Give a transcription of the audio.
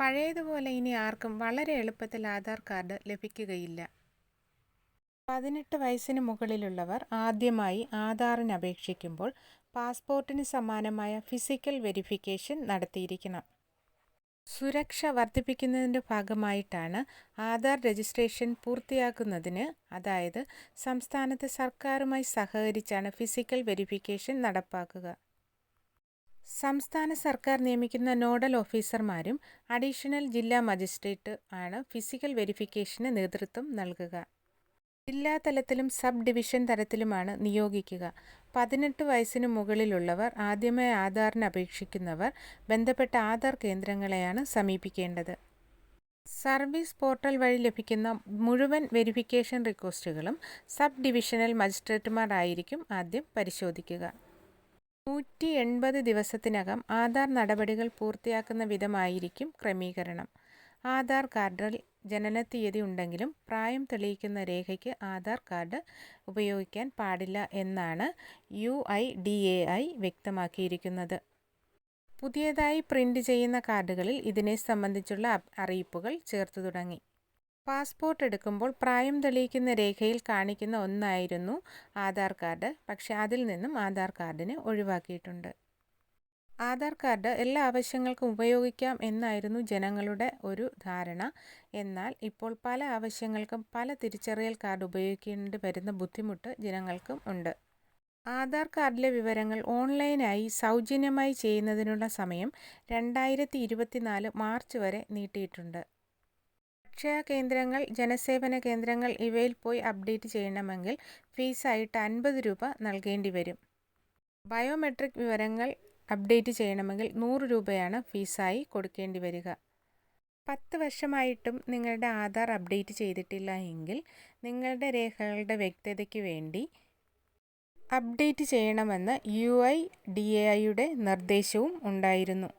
പഴയതുപോലെ ഇനി ആർക്കും വളരെ എളുപ്പത്തിൽ ആധാർ കാർഡ് ലഭിക്കുകയില്ല. പതിനെട്ട് വയസ്സിന് മുകളിലുള്ളവർ ആദ്യമായി ആധാറിന് അപേക്ഷിക്കുമ്പോൾ പാസ്പോർട്ടിന് സമാനമായ ഫിസിക്കൽ വെരിഫിക്കേഷൻ നടത്തിയിരിക്കണം. സുരക്ഷ വർദ്ധിപ്പിക്കുന്നതിന്റെ ഭാഗമായിട്ടാണ് ആധാർ രജിസ്ട്രേഷൻ പൂർത്തിയാക്കുന്നതിന് അതായത് സംസ്ഥാനത്തെ സർക്കാരുമായി സഹകരിച്ചാണ് ഫിസിക്കൽ വെരിഫിക്കേഷൻ നടപ്പാക്കുക. സംസ്ഥാന സർക്കാർ നിയമിക്കുന്ന നോഡൽ ഓഫീസർമാരും അഡീഷണൽ ജില്ലാ മജിസ്ട്രേറ്റ് ആണ് ഫിസിക്കൽ വെരിഫിക്കേഷന് നേതൃത്വം നൽകുക. ജില്ലാ തലത്തിലും സബ് ഡിവിഷൻ തലത്തിലുമാണ് നിയോഗിക്കുക. പതിനെട്ട് വയസ്സിന് മുകളിലുള്ളവർ ആദ്യമായി ആധാറിന് അപേക്ഷിക്കുന്നവർ ബന്ധപ്പെട്ട ആധാർ കേന്ദ്രങ്ങളെയാണ് സമീപിക്കേണ്ടത്. സർവീസ് പോർട്ടൽ വഴി ലഭിക്കുന്ന മുഴുവൻ വെരിഫിക്കേഷൻ റിക്വസ്റ്റുകളും സബ് ഡിവിഷണൽ മജിസ്ട്രേറ്റുമാരായിരിക്കും ആദ്യം പരിശോധിക്കുക. നൂറ്റി എൺപത് ദിവസത്തിനകം ആധാർ നടപടികൾ പൂർത്തിയാക്കുന്ന വിധമായിരിക്കും ക്രമീകരണം. ആധാർ കാർഡിൽ ജനനത്തീയതി ഉണ്ടെങ്കിലും പ്രായം തെളിയിക്കുന്ന രേഖയ്ക്ക് ആധാർ കാർഡ് ഉപയോഗിക്കാൻ പാടില്ല എന്നാണ് U I D A I വ്യക്തമാക്കിയിരിക്കുന്നത്. പുതിയതായി പ്രിന്റ് ചെയ്യുന്ന കാർഡുകളിൽ ഇതിനെ സംബന്ധിച്ചുള്ള അറിയിപ്പുകൾ ചേർത്തു തുടങ്ങി. പാസ്പോർട്ട് എടുക്കുമ്പോൾ പ്രായം തെളിയിക്കുന്ന രേഖയിൽ കാണിക്കുന്ന ഒന്നായിരുന്നു ആധാർ കാർഡ്. പക്ഷെ അതിൽ നിന്നും ആധാർ കാർഡിനെ ഒഴിവാക്കിയിട്ടുണ്ട്. ആധാർ കാർഡ് എല്ലാ ആവശ്യങ്ങൾക്കും ഉപയോഗിക്കാം എന്നായിരുന്നു ജനങ്ങളുടെ ഒരു ധാരണ. എന്നാൽ ഇപ്പോൾ പല ആവശ്യങ്ങൾക്കും പല തിരിച്ചറിയൽ കാർഡ് ഉപയോഗിക്കേണ്ടി വരുന്ന ബുദ്ധിമുട്ട് ജനങ്ങൾക്കും ഉണ്ട്. ആധാർ കാർഡിലെ വിവരങ്ങൾ ഓൺലൈനായി സൗജന്യമായി ചെയ്യുന്നതിനുള്ള സമയം രണ്ടായിരത്തി മാർച്ച് വരെ നീട്ടിയിട്ടുണ്ട്. അക്ഷയ കേന്ദ്രങ്ങൾ ജനസേവന കേന്ദ്രങ്ങൾ ഇവയിൽ പോയി അപ്ഡേറ്റ് ചെയ്യണമെങ്കിൽ ഫീസായിട്ട് അൻപത് രൂപ നൽകേണ്ടി വരും. ബയോമെട്രിക് വിവരങ്ങൾ അപ്ഡേറ്റ് ചെയ്യണമെങ്കിൽ നൂറ് രൂപയാണ് ഫീസായി കൊടുക്കേണ്ടി വരിക. പത്ത് വർഷമായിട്ടും നിങ്ങളുടെ ആധാർ അപ്ഡേറ്റ് ചെയ്തിട്ടില്ല എങ്കിൽ നിങ്ങളുടെ രേഖകളുടെ വ്യക്തതയ്ക്ക് വേണ്ടി അപ്ഡേറ്റ് ചെയ്യണമെന്ന് യു ഐ ഡി എ ഐയുടെ നിർദ്ദേശവും ഉണ്ടായിരുന്നു.